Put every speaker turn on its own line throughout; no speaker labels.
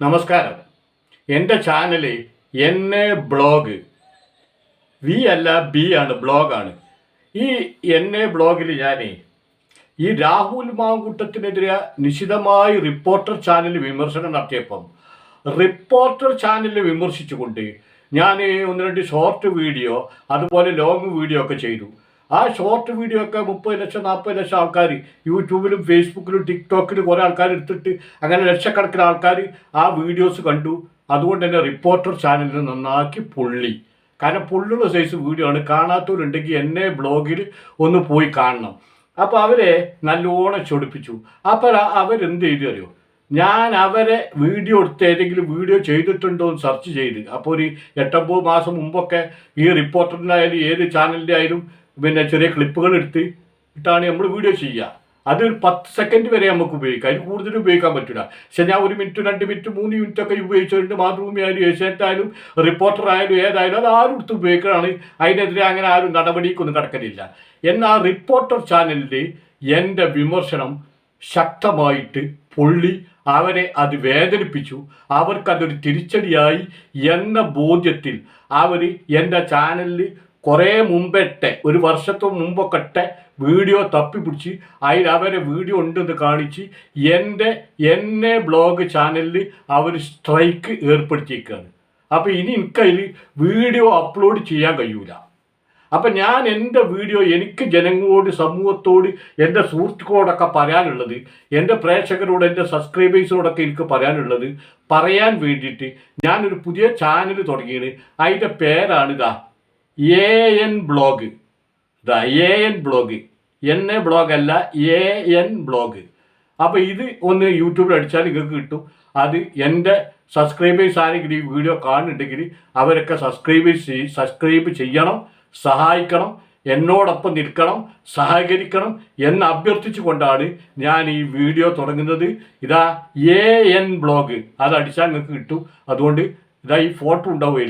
നമസ്കാരം. എന്റെ N A blog. V അല്ല ബി ആണ് ബ്ലോഗാണ്. ഈ എൻ എ ബ്ലോഗിൽ ഞാൻ ഈ രാഹുൽ മാങ്കൂട്ടത്തിനെതിരെ നിശിതമായി റിപ്പോർട്ടർ ചാനൽ വിമർശനം നടത്തിയപ്പം റിപ്പോർട്ടർ ചാനൽ വിമർശിച്ചുകൊണ്ട് ഞാൻ ഒന്ന് രണ്ട് ഷോർട്ട് വീഡിയോ അതുപോലെ ലോങ് വീഡിയോ ഒക്കെ ചെയ്തു. ആ ഷോർട്ട് വീഡിയോ ഒക്കെ മുപ്പത് ലക്ഷം നാൽപ്പത് ലക്ഷം ആൾക്കാർ യൂട്യൂബിലും ഫേസ്ബുക്കിലും ടിക്ടോക്കിലും കുറേ ആൾക്കാർ എടുത്തിട്ട് അങ്ങനെ ലക്ഷക്കണക്കിന് ആൾക്കാർ ആ വീഡിയോസ് കണ്ടു. അതുകൊണ്ട് തന്നെ റിപ്പോർട്ടർ ചാനലിൽ നന്നാക്കി പുള്ളി. കാരണം പുള്ളിയുള്ള സൈസ് വീഡിയോ ആണ്. കാണാത്തവരുണ്ടെങ്കിൽ എന്നെ ബ്ലോഗിൽ ഒന്ന് പോയി കാണണം. അപ്പോൾ അവരെ നല്ലോണം ചൊടിപ്പിച്ചു. അപ്പോൾ അവരെന്ത് ചെയ്തു അറിയോ? ഞാൻ അവരെ വീഡിയോ എടുത്ത് ഏതെങ്കിലും വീഡിയോ ചെയ്തിട്ടുണ്ടോ എന്ന് സെർച്ച് ചെയ്ത്. അപ്പോൾ ഒരു എട്ടൊമ്പത് മാസം മുമ്പൊക്കെ ഈ റിപ്പോർട്ടറിന്റെ ആയാലും ഏത് ചാനലിന്റെ ആയാലും പിന്നെ ചെറിയ ക്ലിപ്പുകൾ എടുത്ത് ഇട്ടാണ് നമ്മൾ വീഡിയോ ചെയ്യുക. അത് ഒരു പത്ത് സെക്കൻഡ് വരെ നമുക്ക് ഉപയോഗിക്കാം. അതിന് കൂടുതൽ ഉപയോഗിക്കാൻ പറ്റില്ല പക്ഷെ ഞാൻ ഒരു മിനിറ്റ് രണ്ട് മിനിറ്റ് മൂന്ന് മിനിറ്റ് ഒക്കെ ഉപയോഗിച്ചുകൊണ്ട് മാതൃഭൂമി ആയാലും ഏഷ്യാനെറ്റ് ആയാലും റിപ്പോർട്ടർ ആയാലും ഏതായാലും അത് ആരും എടുത്ത് ഉപയോഗിക്കുകയാണ് അതിനെതിരെ അങ്ങനെ ആരും നടപടിക്കൊന്നും കിടക്കലില്ല എന്നാൽ റിപ്പോർട്ടർ ചാനലിൽ എന്റെ വിമർശനം ശക്തമായിട്ട് പൊള്ളി അവരെ അത് വേദനിപ്പിച്ചു. അവർക്കതൊരു തിരിച്ചടിയായി എന്ന ബോധ്യത്തിൽ അവർ എന്റെ ചാനലിൽ കുറേ മുമ്പത്തെ ഒരു വർഷത്തെ മുമ്പൊക്കെ വീഡിയോ തപ്പിപ്പിടിച്ച് അതിൽ അവരെ വീഡിയോ ഉണ്ടെന്ന് കാണിച്ച് എന്റെ എന്നെ ബ്ലോഗ് ചാനലിൽ അവർ സ്ട്രൈക്ക് ഏർപ്പെടുത്തിയേക്കാണ്. അപ്പോൾ ഇനി എനിക്കതിൽ വീഡിയോ അപ്ലോഡ് ചെയ്യാൻ കഴിയൂല. അപ്പം ഞാൻ എന്റെ വീഡിയോ എനിക്ക് ജനങ്ങളോട് സമൂഹത്തോട് എന്റെ സുഹൃത്തുക്കളോടൊക്കെ പറയാനുള്ളത് എന്റെ പ്രേക്ഷകരോട് എന്റെ സബ്സ്ക്രൈബേഴ്സിനോടൊക്കെ എനിക്ക് പറയാനുള്ളത് പറയാൻ വേണ്ടിയിട്ട് ഞാനൊരു പുതിയ ചാനൽ തുടങ്ങിയത് അതിന്റെ പേരാണ് ഇതാ എ എൻ ബ്ലോഗ് ഇതാ A N blog N A blog അല്ല എ എൻ ബ്ലോഗ് അപ്പോൾ ഇത് ഒന്ന് യൂട്യൂബിൽ അടിച്ചാൽ നിങ്ങൾക്ക് കിട്ടും. അത് എന്റെ സബ്സ്ക്രൈബേഴ്സ് ആരെങ്കിലും ഈ വീഡിയോ കാണുന്നുണ്ടെങ്കിൽ അവരൊക്കെ സബ്സ്ക്രൈബേഴ്സ് സബ്സ്ക്രൈബ് ചെയ്യണം സഹായിക്കണം എന്നോടൊപ്പം നിൽക്കണം സഹകരിക്കണം എന്ന് അഭ്യർത്ഥിച്ചുകൊണ്ടാണ് ഞാൻ ഈ വീഡിയോ തുടങ്ങുന്നത്. ഇതാ എ എൻ ബ്ലോഗ് അത് അടിച്ചാൽ നിങ്ങൾക്ക് കിട്ടും. അതുകൊണ്ട് ഇതാ ഈ ഫോട്ടോ ഉണ്ടാവും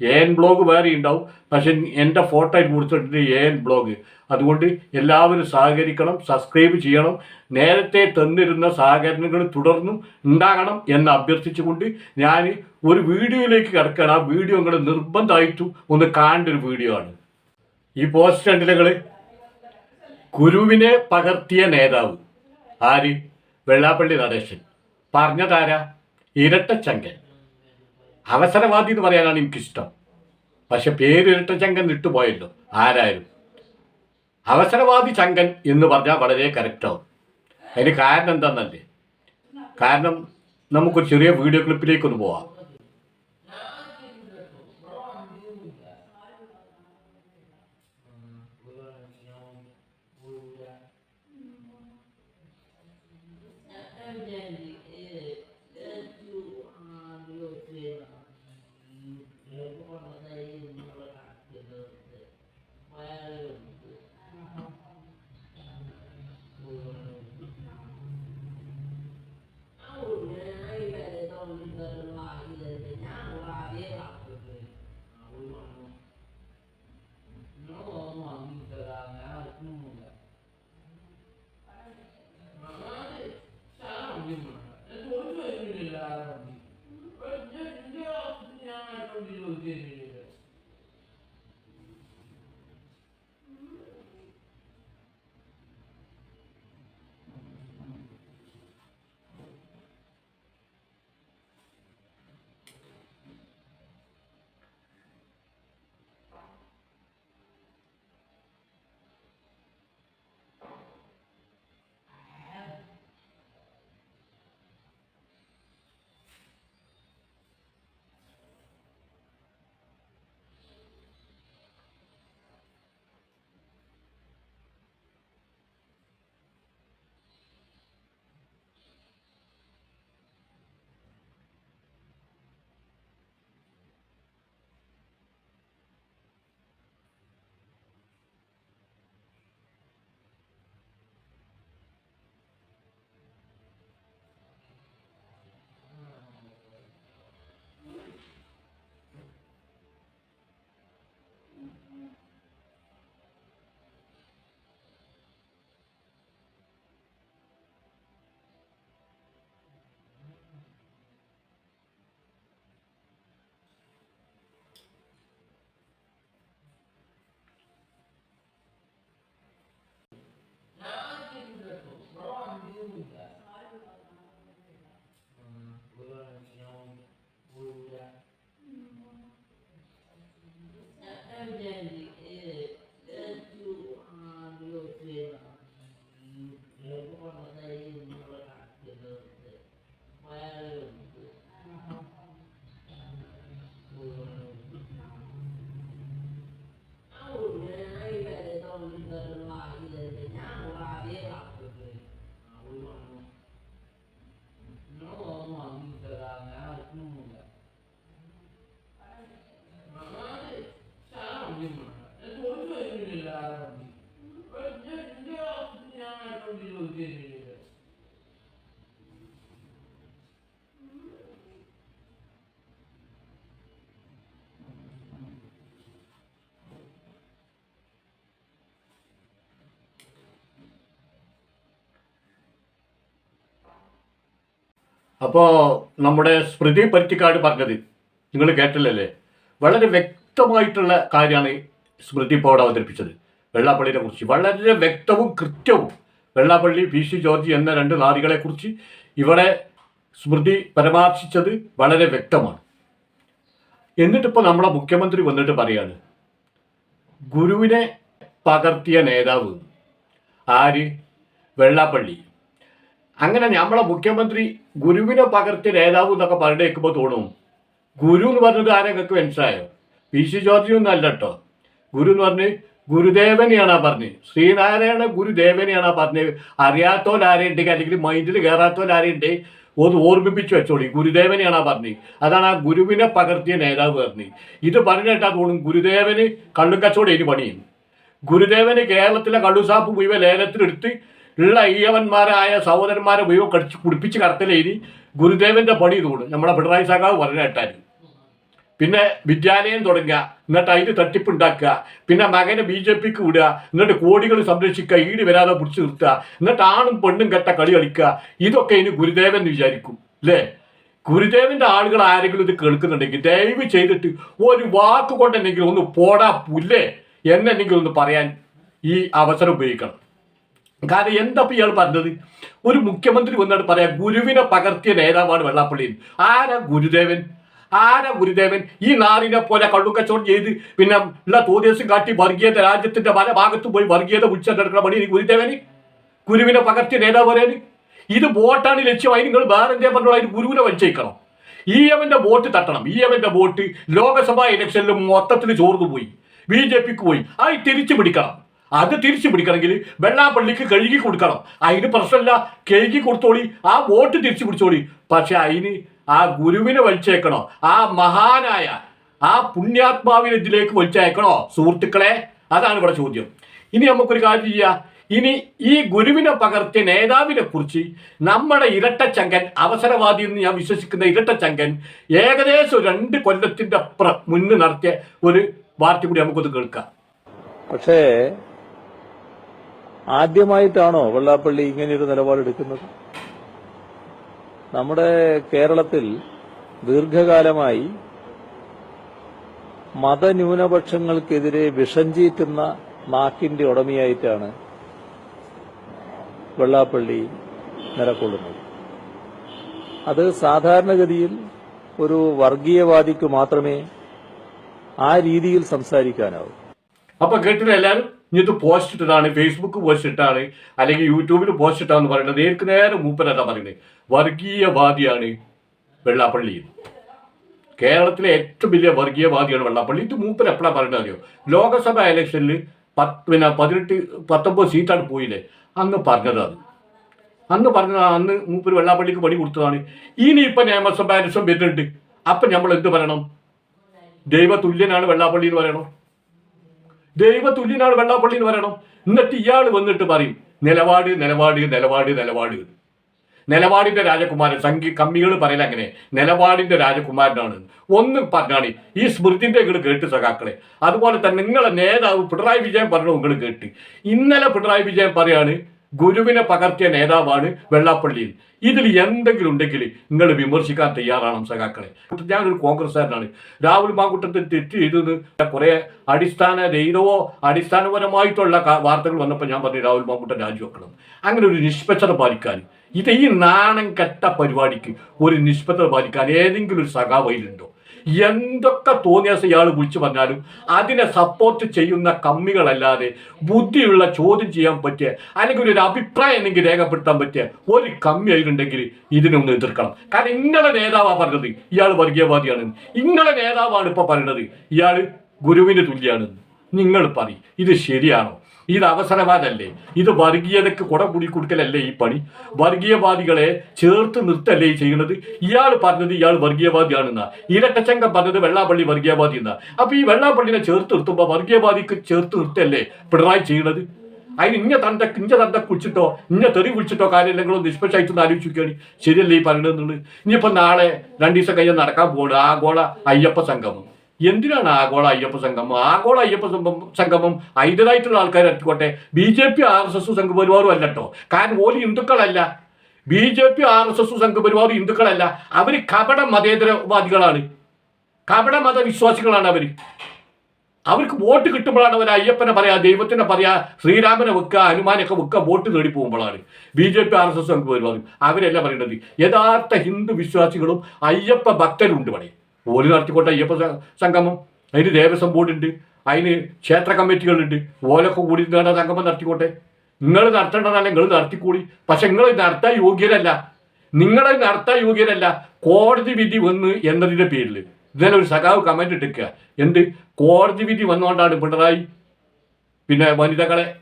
എ എൻ ബ്ലോഗ് വേറെ ഉണ്ടാവും. പക്ഷെ എന്റെ ഫോട്ടോ അതിൽ കൊടുത്തിട്ടുണ്ട് എ എൻ ബ്ലോഗ്. അതുകൊണ്ട് എല്ലാവരും സഹകരിക്കണം സബ്സ്ക്രൈബ് ചെയ്യണം. നേരത്തെ തന്നിരുന്ന സഹകരണങ്ങൾ തുടർന്നും ഉണ്ടാകണം എന്ന് അഭ്യർത്ഥിച്ചുകൊണ്ട് ഞാൻ ഒരു വീഡിയോയിലേക്ക് കിടക്കുകയാണ്. ആ വീഡിയോ ഇങ്ങനെ നിർബന്ധമായിട്ടും ഒന്ന് കാണേണ്ട ഒരു വീഡിയോ ആണ്. ഈ പോസ്റ്റ് കണ്ടില്ലേ ഗുരുവിനെ പകർത്തിയ നേതാവ് ആര്? വെള്ളാപ്പള്ളി നടേശൻ. പറഞ്ഞതാരാ? ഇരട്ടച്ചങ്കൻ. അവസരവാദി എന്ന് പറയാനാണ് എനിക്കിഷ്ടം. പക്ഷെ പേരിട്ട ചങ്കൻ ഇട്ടുപോയല്ലോ ആരായാലും. അവസരവാദി ചങ്കൻ എന്ന് പറഞ്ഞാൽ വളരെ കറക്റ്റാവും അതിന് കാരണം എന്താണെന്നല്ലേ കാരണം നമുക്കൊരു ചെറിയ വീഡിയോ ക്ലിപ്പിലേക്കൊന്ന് പോവാം. അപ്പോൾ നമ്മുടെ സ്മൃതി പരുത്തിക്കാട് പറഞ്ഞത് നിങ്ങൾ കേട്ടില്ലല്ലേ? വളരെ വ്യക്തമായിട്ടുള്ള കാര്യമാണ് സ്മൃതി ഇപ്പോൾ അവതരിപ്പിച്ചത്. വെള്ളാപ്പള്ളിനെ കുറിച്ച്. വളരെ വ്യക്തവും കൃത്യവും. വെള്ളാപ്പള്ളി പി സി ജോർജ് എന്ന രണ്ട് നാരികളെക്കുറിച്ച് ഇവിടെ സ്മൃതി പരാമർശിച്ചത് വളരെ വ്യക്തമാണ്. എന്നിട്ടിപ്പോൾ നമ്മുടെ മുഖ്യമന്ത്രി വന്നിട്ട് പറയാണ് ഗുരുവിനെ പകർത്തിയ നേതാവ് ആര്? വെള്ളാപ്പള്ളി. അങ്ങനെ നമ്മളെ മുഖ്യമന്ത്രി ഗുരുവിനെ പകർത്തി നേതാവ് എന്നൊക്കെ പറഞ്ഞു കേൾക്കുമ്പോൾ തോന്നും. ഗുരു എന്ന് പറഞ്ഞത് ആരെയൊക്കെ മനസ്സിലായോ? പി സി ജോർജി ഒന്നും അല്ല കേട്ടോ. ഗുരു എന്ന് പറഞ്ഞ് ഗുരുദേവനെയാണ് ആ പറഞ്ഞത് ശ്രീനാരായണ ഗുരുദേവനെയാണ് ആ പറഞ്ഞത് അറിയാത്തവരാരെയുണ്ടെങ്കിൽ അല്ലെങ്കിൽ മൈൻഡിൽ കയറാത്തവരാരെയുണ്ട് ഒന്ന് ഓർമ്മിപ്പിച്ച് വെച്ചോളി. ഗുരുദേവനെയാണ് ആ പറഞ്ഞത് അതാണ് ആ ഗുരുവിനെ പകർത്തിയ നേതാവ് പറഞ്ഞത് ഇത് പറഞ്ഞിട്ടാ തോന്നും? ഗുരുദേവന് കള്ളും കച്ചവടം ഇനി പണിയും. ഗുരുദേവന് കേരളത്തിലെ കള്ളുസാപ്പ് മുഴുവൻ ലേലത്തിലെടുത്ത് ഉള്ള അയ്യവന്മാരായ സഹോദരന്മാരെ ഉപയോഗം കടിച്ച് കുടിപ്പിച്ച് കടത്തലേരി ഗുരുദേവന്റെ പണി ഇതുകൊണ്ട്. നമ്മുടെ പിണറായി സാഖാവ് പറഞ്ഞു കേട്ടാൽ പിന്നെ വിദ്യാലയം തുടങ്ങുക എന്നിട്ട് അതിന് തട്ടിപ്പുണ്ടാക്കുക പിന്നെ മകനെ ബി ജെ പിക്ക് വിടുക എന്നിട്ട് കോടികൾ സംരക്ഷിക്കുക ഈട് വരാതെ പിടിച്ചു നിർത്തുക എന്നിട്ട് ആണും പെണ്ണും കെട്ട കളി കളിക്കുക ഇതൊക്കെ ഇനി ഗുരുദേവൻ വിചാരിക്കും അല്ലേ? ഗുരുദേവന്റെ ആളുകൾ ആരെങ്കിലും ഇത് കേൾക്കുന്നുണ്ടെങ്കിൽ ദയവ് ചെയ്തിട്ട് ഒരു വാക്ക് കൊണ്ടെന്നെങ്കിലും ഒന്ന് പോടാ പുല്ലേ? എന്നെങ്കിലും ഒന്ന് പറയാൻ ഈ അവസരം ഉപയോഗിക്കണം. കാരണം എന്താ ഇപ്പൊ ഇയാൾ പറഞ്ഞത്? ഒരു മുഖ്യമന്ത്രി വന്നിട്ട് പറയാം ഗുരുവിനെ പകർത്തിയ നേതാവാണ് വെള്ളാപ്പള്ളിയിൽ. ആരാ ഗുരുദേവൻ? ആരാ ഗുരുദേവൻ? ഈ നാടിനെ പോലെ കള്ളുക്കച്ചവടം ചെയ്ത് പിന്നെ ഉള്ള തോതേസും കാട്ടി വർഗീയത രാജ്യത്തിന്റെ പല ഭാഗത്തും പോയി വർഗീയത ഉച്ചെടുക്കണ പണി ഗുരുദേവന്? ഗുരുവിനെ പകർത്തിയ നേതാവ് പറയാന് ഇത് വോട്ടാണ് ലക്ഷ്യമായി നിങ്ങൾ വേറെ എന്തേ പറഞ്ഞോളൂ? അതിന് ഗുരുവിനെ വലിച്ചേക്കണം ഇ എമ്മിന്റെ വോട്ട് തട്ടണം. ഇ എമ്മിന്റെ വോട്ട് ലോക്സഭാ ഇലക്ഷനിലും മൊത്തത്തിൽ ചോർന്നു പോയി ബി ജെ പിക്ക് പോയി. അത് തിരിച്ചു പിടിക്കണം അത് തിരിച്ചു പിടിക്കണമെങ്കിൽ വെള്ളാപ്പള്ളിക്ക് കഴുകി കൊടുക്കണം. അതിന് പ്രശ്നമില്ല. കഴുകി കൊടുത്തോളി. ആ വോട്ട് തിരിച്ചു പിടിച്ചോളി. പക്ഷെ അതിന് ആ ഗുരുവിനെ വലിച്ചേക്കണോ ആ മഹാനായ ആ പുണ്യാത്മാവിനെ ഇതിലേക്ക് വലിച്ചേക്കണോ സുഹൃത്തുക്കളെ അതാണ് ഇവിടെ ചോദ്യം. ഇനി നമുക്കൊരു കാര്യം ചെയ്യാം. ഇനി ഈ ഗുരുവിനെ പകർത്തിയ നേതാവിനെ കുറിച്ച് നമ്മുടെ ഇരട്ടച്ചങ്കൻ അവസരവാദി എന്ന് ഞാൻ വിശ്വസിക്കുന്ന ഇരട്ടച്ചങ്കൻ ഏകദേശം രണ്ട് കൊല്ലത്തിന്റെ അപ്പുറം മുന്ന് നടത്തിയ ഒരു വാർത്ത കൂടി നമുക്കൊന്ന് കേൾക്കാം.
പക്ഷേ ആദ്യമായിട്ടാണോ വെള്ളാപ്പള്ളി ഇങ്ങനെയൊരു നിലപാടെടുക്കുന്നത് നമ്മുടെ കേരളത്തിൽ ദീർഘകാലമായി മതന്യൂനപക്ഷങ്ങൾക്കെതിരെ വിഷഞ്ചീറ്റുന്ന നാക്കിന്റെ ഉടമയായിട്ടാണ് വെള്ളാപ്പള്ളി നിലകൊള്ളുന്നത്. അത് സാധാരണഗതിയിൽ ഒരു വർഗീയവാദിക്ക് മാത്രമേ ആ രീതിയിൽ സംസാരിക്കാനാവൂ.
അപ്പൊ കേട്ടില്ല എല്ലാവരും? ഇനി ഇത് പോസ്റ്റ് ഇട്ടതാണ് ഫേസ്ബുക്ക് പോസ്റ്റ് ഇട്ടാണ് അല്ലെങ്കിൽ യൂട്യൂബിൽ പോസ്റ്റ് ഇട്ടാന്ന് പറയുന്നത്. നേർക്ക് നേരെ മൂപ്പരല്ല പറയുന്നത് വർഗീയവാദിയാണ് വെള്ളാപ്പള്ളി കേരളത്തിലെ ഏറ്റവും വലിയ വർഗീയവാദിയാണ് വെള്ളാപ്പള്ളി. ഇത് മൂപ്പർ എപ്പോഴാണ് പറയുന്നത് അറിയോ? ലോകസഭ ഇലക്ഷനിൽ പത്ത് പിന്നെ പതിനെട്ട് പത്തൊമ്പത് സീറ്റാണ് പോയില്ലേ? അന്ന് പറഞ്ഞതാണ് അന്ന് പറഞ്ഞത് അന്ന് മൂപ്പര് വെള്ളാപ്പള്ളിക്ക് പണി കൊടുത്തതാണ്. ഇനി ഇപ്പൊ നിയമസഭ ഇലക്ഷൻ വരുന്നുണ്ട്. അപ്പൊ നമ്മൾ എന്ത് പറയണം? ദൈവതുല്യനാണ് വെള്ളാപ്പള്ളി എന്ന് പറയണം? ദൈവതുല്യനാണ് വെള്ളാപ്പള്ളി എന്ന് പറയണം. എന്നിട്ട് ഇയാൾ വന്നിട്ട് പറയും നിലപാട് നിലപാട് നിലപാട് നിലപാട്. നിലപാടിന്റെ രാജകുമാരൻ സംഘി കമ്മികൾ പറയല അങ്ങനെ നിലപാടിന്റെ രാജകുമാരനാണ്. ഒന്ന് പറഞ്ഞാണ് ഈ സ്മൃതിന്റെ നിങ്ങൾ കേട്ട് സഖാക്കളെ. അതുപോലെ തന്നെ നിങ്ങളെ നേതാവ് പിണറായി വിജയൻ പറഞ്ഞു നിങ്ങൾ കേട്ട്. ഇന്നലെ പിണറായി വിജയൻ പറയാണ് ഗുരുവിനെ പകർത്തിയ നേതാവാണ് വെള്ളാപ്പള്ളിയിൽ ഇതിൽ എന്തെങ്കിലും ഉണ്ടെങ്കിൽ നിങ്ങൾ വിമർശിക്കാൻ തയ്യാറാണ് സഖാക്കളെ. ഞാനൊരു കോൺഗ്രസ്സുകാരനാണ്. രാഹുൽ മാങ്കുട്ടത്തിൽ തെറ്റ് ചെയ്തത് കുറെ അടിസ്ഥാന രഹിതവോ അടിസ്ഥാനപരമായിട്ടുള്ള വാർത്തകൾ വന്നപ്പോൾ ഞാൻ പറഞ്ഞു രാഹുൽ മാങ്കുട്ടൻ രാജിവെക്കണം. അങ്ങനെ ഒരു നിഷ്പക്ഷത പാലിക്കാൻ. ഇത് ഈ നാണം കെട്ട പരിപാടിക്ക് ഒരു നിഷ്പക്ഷത പാലിക്കാൻ ഏതെങ്കിലും ഒരു സഖാവയിലുണ്ടോ എന്തൊക്കെ തോന്നിയാസ് ഇയാൾ വിളിച്ചു പറഞ്ഞാലും അതിനെ സപ്പോർട്ട് ചെയ്യുന്ന കമ്മികളല്ലാതെ ബുദ്ധിയുള്ള ചോദ്യം ചെയ്യാൻ പറ്റിയ അല്ലെങ്കിൽ ഒരു അഭിപ്രായം എനിക്ക് രേഖപ്പെടുത്താൻ പറ്റിയ ഒരു കമ്മി അതിലുണ്ടെങ്കിൽ ഇതിനൊന്ന് എതിർക്കണം. കാരണം ഇങ്ങളെ നേതാവാ പറഞ്ഞത് ഇയാൾ വർഗീയവാദിയാണ്. ഇങ്ങളെ നേതാവാണ് ഇപ്പൊ പറയുന്നത് ഇയാൾ ഗുരുവിന് തുല്യാണ്. നിങ്ങൾ പറയും ഇത് ശരിയാണോ? ഇത് അവസരവാദല്ലേ? ഇത് വർഗീയതയ്ക്ക് കുട കൂടി കൊടുക്കലല്ലേ ഈ പണി? വർഗീയവാദികളെ ചേർത്ത് നിർത്തല്ലേ ചെയ്യുന്നത്? ഇയാൾ പറഞ്ഞത് ഇയാൾ വർഗീയവാദിയാണെന്ന. ഇരട്ടച്ചങ്കം പറഞ്ഞത് വെള്ളാപ്പള്ളി വർഗീയവാദി എന്ന അപ്പൊ ഈ വെള്ളാപ്പള്ളിനെ ചേർത്ത് നിർത്തുമ്പോൾ വർഗീയവാദിക്ക് ചേർത്ത് നിർത്തല്ലേ പിണറായി ചെയ്യുന്നത് അതിന് ഇന്ന തന്ത ഇന്ന തന്ത കുളിച്ചിട്ടോ ഇന്ന തെറി കുളിച്ചിട്ടോ കാര്യമില്ലെങ്കിലോ നിഷ്പക്ഷമായിട്ടൊന്ന് ആലോചിക്കുകയാണ്. ശരിയല്ലേ ഈ പറയുന്നത് ഇനിയിപ്പോ നാളെ രണ്ടു ദിവസം കഴിഞ്ഞ് നടക്കാൻ പോകണം ആഗോള അയ്യപ്പ സംഗമം. എന്തിനാണ് ആഗോള അയ്യപ്പ സംഗമം? ആഗോള അയ്യപ്പ സംഗമം സംഗമം അതിന്റെതായിട്ടുള്ള ആൾക്കാർ എത്തിക്കോട്ടെ B J P R S S സംഘപരിവാറും അല്ല കേട്ടോ കാരണം ഓൽ ഹിന്ദുക്കളല്ല. B J P R S S സംഘപരിവാറും ഹിന്ദുക്കളല്ല. അവർ കപട മതേതരവാദികളാണ്. കപട മതവിശ്വാസികളാണ് അവർ അവർക്ക് വോട്ട് കിട്ടുമ്പോഴാണ് അവർ അയ്യപ്പനെ പറയാ ദൈവത്തിനെ പറയാ ശ്രീരാമനെ വെക്കുക ഹനുമാനൊക്കെ വെക്കുക വോട്ട് നേടി പോകുമ്പോഴാണ് B J P R S S സംഘപരിവാറും. അവരെല്ലാം പറയുന്നത് യഥാർത്ഥ ഹിന്ദു വിശ്വാസികളും അയ്യപ്പ ഭക്തരുണ്ട് ഇവിടെ. ഓൽ നടത്തിക്കോട്ടെ അയ്യപ്പ സംഗമം. അതിന് ദേവസ്വം ബോർഡുണ്ട്. അതിന് ക്ഷേത്ര കമ്മിറ്റികളുണ്ട്. ഓലൊക്കെ കൂടി നിങ്ങളുടെ സംഗമം നടത്തിക്കോട്ടെ. നിങ്ങൾ നടത്തേണ്ടതല്ല നിങ്ങൾ നടത്തിക്കൂടി. പക്ഷെ നിങ്ങൾ നടത്താൻ യോഗ്യരല്ല. നിങ്ങളെ നടത്താൻ യോഗ്യരല്ല. കോടതി വിധി വന്ന് എന്നതിന്റെ പേരിൽ. ഇന്നലെ ഒരു സഖാവ് കമന്റ് എടുക്കുക എന്ത്? കോടതി വിധി വന്നുകൊണ്ടാണ് പിണറായി പിന്നെ വനിതകളെ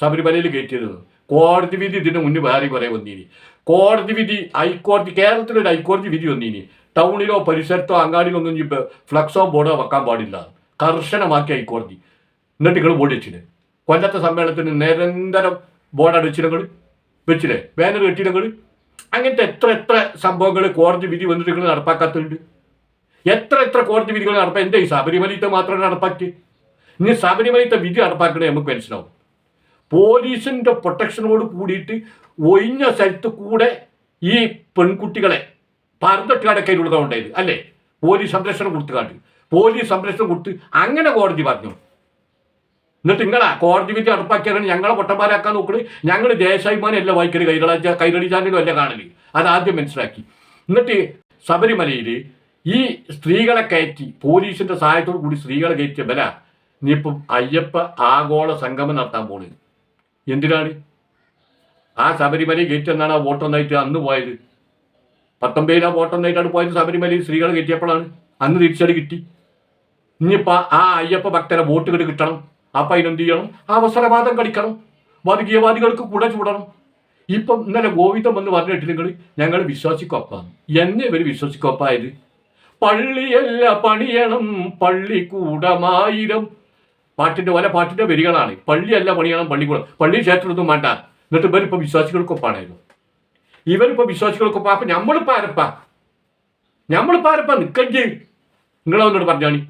ശബരിമലയിൽ കയറ്റിയത്. കോടതി വിധി ഇതിന് മുന്നേ വേറെ കുറേ വന്നീനി. കോടതി വിധി ഹൈക്കോടതി കേരളത്തിലൊരു ഹൈക്കോടതി വിധി വന്നീനി. ടൗണിലോ പരിസരത്തോ അങ്ങാടിയിലോ ഒന്നും ഇപ്പൊ ഫ്ലക്സോ ബോർഡോ വെക്കാൻ പാടില്ല. കർശനമാക്കി ഹൈക്കോടതി എന്നിട്ട് നിങ്ങൾ ബോർഡ് വെച്ചിന്. കൊല്ലത്തെ സമ്മേളനത്തിന് നിരന്തരം ബോർഡ് വെച്ചില്ലേ? ബാനർ കെട്ടിടങ്ങൾ അങ്ങനത്തെ എത്ര എത്ര സംഭവങ്ങൾ കോടതി വിധി വന്നിട്ട് നിങ്ങൾ നടപ്പാക്കാത്തുണ്ട് എത്ര എത്ര കോടതി വിധികൾ നടപ്പാ എന്താ ഈ ശബരിമലയത്തെ മാത്രം നടപ്പാക്കി ഇനി ശബരിമലയത്തെ വിധി നടപ്പാക്കണേ നമുക്ക് മനസ്സിലാവും. പോലീസിന്റെ പ്രൊട്ടക്ഷനോട് കൂടിയിട്ട് ഒഴിഞ്ഞ സ്ഥലത്ത് കൂടെ ഈ പെൺകുട്ടികളെ പറന്നിട്ട് ഉണ്ടായത് അല്ലേ? പോലീസ് സംരക്ഷണം കൊടുത്തുകാണ്ട് പോലീസ് സംരക്ഷണം കൊടുത്ത് അങ്ങനെ കോടതി പറഞ്ഞു. എന്നിട്ട് നിങ്ങളാ കോടതി വിധി നടപ്പാക്കിയാണ് ഞങ്ങളെ പൊട്ടന്മാരാക്കാൻ നോക്കണ്. ഞങ്ങൾ ദേശാഭിമാനമല്ല വായിക്കൽ കൈരള കൈരളി ചാനലും അല്ല കാണൽ. അത് ആദ്യം മനസ്സിലാക്കി. എന്നിട്ട് ശബരിമലയിൽ ഈ സ്ത്രീകളെ കയറ്റി പോലീസിന്റെ സഹായത്തോടു കൂടി സ്ത്രീകളെ കയറ്റിയ ബല ഇനിയിപ്പം അയ്യപ്പ ആഗോള സംഗമം നടത്താൻ പോണ്. എന്തിനാണ്? ആ ശബരിമലയിൽ കയറ്റിയെന്നാണ് ആ വോട്ടൊന്നായിട്ട് അന്ന് പോയത്. പത്തൊമ്പതിലാ വോട്ടൊന്നായിട്ടാണ് പോയത് ശബരിമലയിൽ സ്ത്രീകൾ കയറ്റിയപ്പോഴാണ്. അന്ന് തിരിച്ചടി കിട്ടി. ഇനിയിപ്പോൾ ആ അയ്യപ്പ ഭക്തരെ വോട്ട് കിട്ടി കിട്ടണം. അപ്പം അതിനെന്ത് ചെയ്യണം? അവസരവാദം കളിക്കണം വർഗീയവാദികൾക്ക് കൂടെ ചൂടണം. ഇപ്പം ഇന്നലെ ഗോവിന്ദം എന്ന് പറഞ്ഞിട്ട് നിങ്ങൾ ഞങ്ങൾ വിശ്വാസിക്കൊപ്പാണ് എന്നെ ഇവർ വിശ്വസിക്കൊപ്പായത് പള്ളിയല്ല പണിയണം പള്ളി കൂടമായിരം. പാട്ടിന്റെ പല പാട്ടിന്റെ വരികളാണ്. പള്ളിയല്ല പണിയണം പള്ളിക്കൂടം പള്ളി ക്ഷേത്രമൊന്നും വേണ്ട. എന്നിട്ട് ഇവരിപ്പോൾ വിശ്വാസികൾക്കൊപ്പാണായിരുന്നു ഇവരിപ്പോൾ വിശ്വാസികൾക്ക് പാപ്പ നമ്മളിപ്പോൾ പാരപ്പ നമ്മളിപ്പോൾ പാരപ്പ നിൽക്കഞ്ച് നിങ്ങളൊന്നോട് പറഞ്ഞാണി.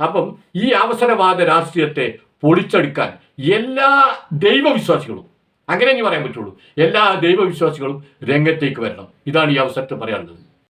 അപ്പം ഈ അവസരവാദ രാഷ്ട്രീയത്തെ പൊളിച്ചെടുക്കാൻ എല്ലാ ദൈവവിശ്വാസികളും അങ്ങനെ ഇനി പറയാൻ പറ്റുള്ളൂ എല്ലാ ദൈവവിശ്വാസികളും രംഗത്തേക്ക് വരണം. ഇതാണ് ഈ അവസരത്തിൽ പറയാനുള്ളത്.